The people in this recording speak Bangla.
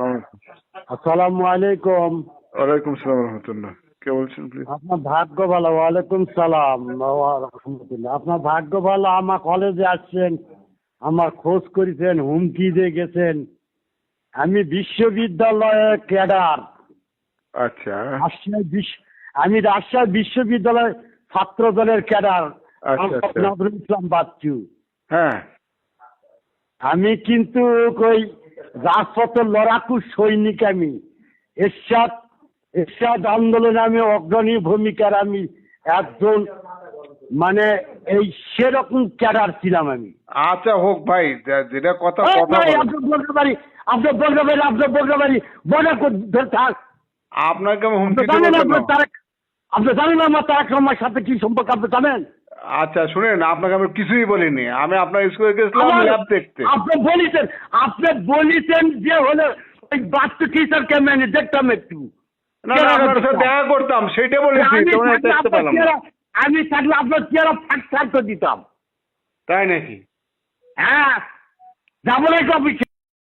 আসসালামু আলাইকুম। ওয়ালাইকুম সালাম রহমতুল্লাহ। কে বলছেন প্লিজ আপনার ভাগ্য ভালো ওয়ালাইকুম সালাম। রাহমাতুল্লাহ আপনার ভাগ্য ভালো আমার কলেজে আসছেন আমার খোঁজ করেছেন হুমকি দিয়ে গেছেন। আমি বিশ্ববিদ্যালয়ের ক্যাডার। আচ্ছা। রাজশাহী বিশ্ব আমি রাজশাহী বিশ্ববিদ্যালয় ছাত্র দলের ক্যাডার। আচ্ছা, আচ্ছা। নজরুল ইসলাম বাচ্চু। হ্যাঁ। আমি কিন্তু ওই রাজপথের লড়াকু সৈনিক আমি এরশাদ এরশাদ আন্দোলনে আমি অগ্রণী ভূমিকার আমি একজন মানে এই সেরকম ক্যাডার ছিলাম আমি আচ্ছা হোক ভাই যেটা কথা। বলতে পারি আপনার বলতে পারি আপনার বলতে পারি বলে থাক আপনাকে হুমকি আপনি জানেন? আপনার তারেক আপনি জানেন আমার তারেক রহমানের সাথে কি সম্পর্ক আপনি জানেন আচ্ছা শুনেন আপনাকে আমি কিছুই বলিনি। আমি আপনার স্কুলে গেছিলাম ল্যাব দেখতে। আপনি বলেছেন আপনি বলেছেন যে হলো ওই বাচ্চা টিচারকে আমি দেখতাম একটু। না না আপনার সাথে দেখা করতাম সেটা বলেছি আমি তোমরা থাকলে দেখতে আপনার পেলাম আমি থাকলে আপনার চেহারা ফাঁক থাকতে দিতাম। তাই নাকি? হ্যাঁ যাব না অফিসে